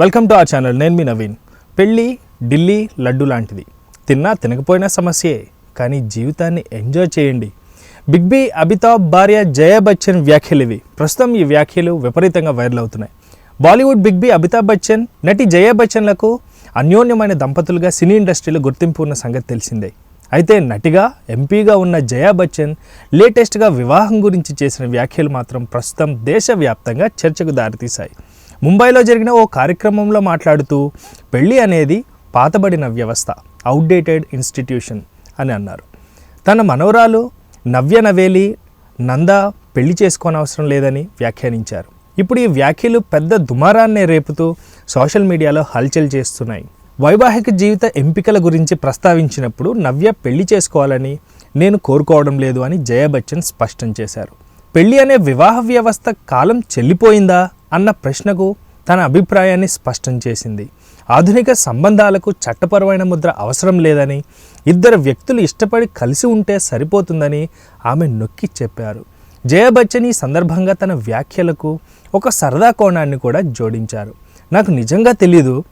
Welcome to ఆ channel నేను మీ నవీన్. పెళ్ళి ఢిల్లీ లడ్డు లాంటిది. తిన్నా తినకపోయినా సమస్యే కానీ జీవితాన్ని ఎంజాయ్ చేయండి. బిగ్ బి అమితాబ్ భార్య జయ బచ్చన్ వ్యాఖ్యలు ఇవి. ప్రస్తుతం ఈ వ్యాఖ్యలు విపరీతంగా వైరల్ అవుతున్నాయి. Bollywood big B Amitabh Bachchan నటి జయ బచ్చన్లకు అన్యోన్యమైన దంపతులుగా సినీ ఇండస్ట్రీలో గుర్తింపు ఉన్న సంగతి తెలిసిందే. అయితే నటిగా ఎంపీగా ఉన్న జయా బచ్చన్ లేటెస్ట్గా వివాహం గురించి చేసిన వ్యాఖ్యలు మాత్రం ప్రస్తుతం దేశవ్యాప్తంగా చర్చకు దారితీశాయి. ముంబైలో జరిగిన ఓ కార్యక్రమంలో మాట్లాడుతూ పెళ్ళి అనేది పాతబడిన వ్యవస్థ అవుట్డేటెడ్ ఇన్స్టిట్యూషన్ అని అన్నారు. తన మనవరాలు నవ్య నవేలి నంద పెళ్ళి చేసుకోనవసరం లేదని వ్యాఖ్యానించారు. ఇప్పుడు ఈ వ్యాఖ్యలు పెద్ద దుమారాన్నే రేపుతూ సోషల్ మీడియాలో హల్చల్ చేస్తున్నాయి. వైవాహిక జీవిత ఎంపికల గురించి ప్రస్తావించినప్పుడు నవ్య పెళ్ళి చేసుకోవాలని నేను కోరుకోవడం లేదు అని జయ బచ్చన్ స్పష్టం చేశారు. పెళ్ళి అనే వివాహ వ్యవస్థ కాలం చెల్లిపోయిందా? అన్న ప్రశ్నకు తన అభిప్రాయాన్ని స్పష్టం చేసింది. ఆధునిక సంబంధాలకు చట్టపరమైన ముద్ర అవసరం లేదని ఇద్దరు వ్యక్తులు ఇష్టపడి కలిసి ఉంటే సరిపోతుందని ఆమె నొక్కి చెప్పారు. జయ బచ్చన్ ఈ సందర్భంగా తన వ్యాఖ్యలకు ఒక సరదా కోణాన్ని కూడా జోడించారు. నాకు నిజంగా తెలీదు.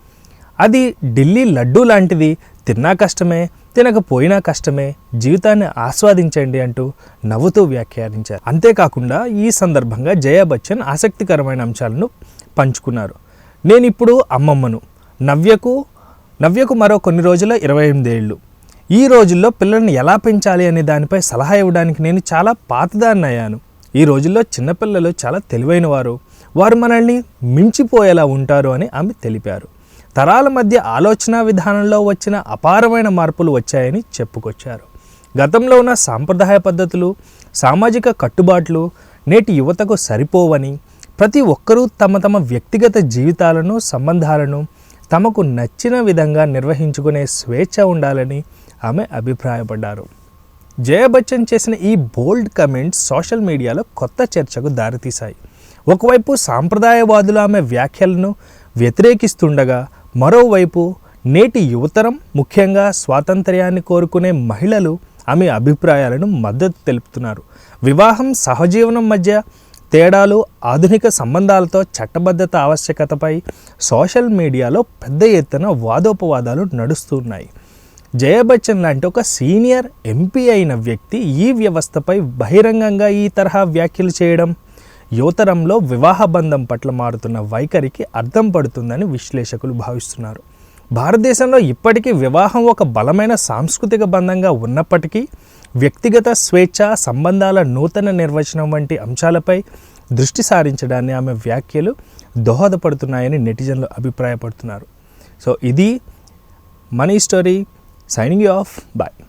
అది ఢిల్లీ లడ్డూ లాంటిది తిన్నా కష్టమే తినకపోయినా కష్టమే జీవితాన్ని ఆస్వాదించండి అంటూ నవ్వుతూ వ్యాఖ్యానించారు. అంతేకాకుండా ఈ సందర్భంగా జయ బచ్చన్ ఆసక్తికరమైన అంశాలను పంచుకున్నారు. నేను ఇప్పుడు అమ్మమ్మను నవ్యకు నవ్యకు మరో కొన్ని రోజుల ఇరవై ఎనిమిదేళ్ళు ఈ రోజుల్లో పిల్లల్ని ఎలా పెంచాలి అనే దానిపై సలహా ఇవ్వడానికి నేను చాలా పాతదాన్ని అయ్యాను ఈ రోజుల్లో చిన్నపిల్లలు చాలా తెలివైన వారు వారు మనల్ని మించిపోయేలా ఉంటారు అని ఆమె తెలిపారు. తరాల మధ్య ఆలోచన విధానంలో వచ్చిన అపారమైన మార్పులు వచ్చాయని చెప్పుకొచ్చారు. గతంలో ఉన్న సాంప్రదాయ పద్ధతులు సామాజిక కట్టుబాట్లు నేటి యువతకు సరిపోవని ప్రతి ఒక్కరూ తమ తమ వ్యక్తిగత జీవితాలను సంబంధాలను తమకు నచ్చిన విధంగా నిర్వహించుకునే స్వేచ్ఛ ఉండాలని ఆమె అభిప్రాయపడ్డారు. జయ బచ్చన్ చేసిన ఈ బోల్డ్ కమెంట్స్ సోషల్ మీడియాలో కొత్త చర్చకు దారితీశాయి. ఒకవైపు సాంప్రదాయవాదులు ఆమె వ్యాఖ్యలను వ్యతిరేకిస్తుండగా మరోవైపు నేటి యువతరం ముఖ్యంగా స్వాతంత్ర్యాన్ని కోరుకునే మహిళలు ఆమె అభిప్రాయాలను మద్దతు తెలుపుతున్నారు. వివాహం సహజీవనం మధ్య తేడాలు ఆధునిక సంబంధాలతో చట్టబద్ధత ఆవశ్యకతపై సోషల్ మీడియాలో పెద్ద ఎత్తున వాదోపవాదాలు నడుస్తున్నాయి. జయ బచ్చన్ లాంటి ఒక సీనియర్ ఎంపీ అయిన వ్యక్తి ఈ వ్యవస్థపై బహిరంగంగా ఈ తరహా వ్యాఖ్యలు చేయడం యువతరంలో వివాహ బంధం పట్ల మారుతున్న వైఖరికి అర్థం పడుతుందని విశ్లేషకులు భావిస్తున్నారు. భారతదేశంలో ఇప్పటికీ వివాహం ఒక బలమైన సాంస్కృతిక బంధంగా ఉన్నప్పటికీ వ్యక్తిగత స్వేచ్ఛ సంబంధాల నూతన నిర్వచనం వంటి అంశాలపై దృష్టి సారించడాన్ని ఆమె వ్యాఖ్యలు దోహదపడుతున్నాయని నెటిజన్లు అభిప్రాయపడుతున్నారు. సో ఇది money story. Signing off. Bye.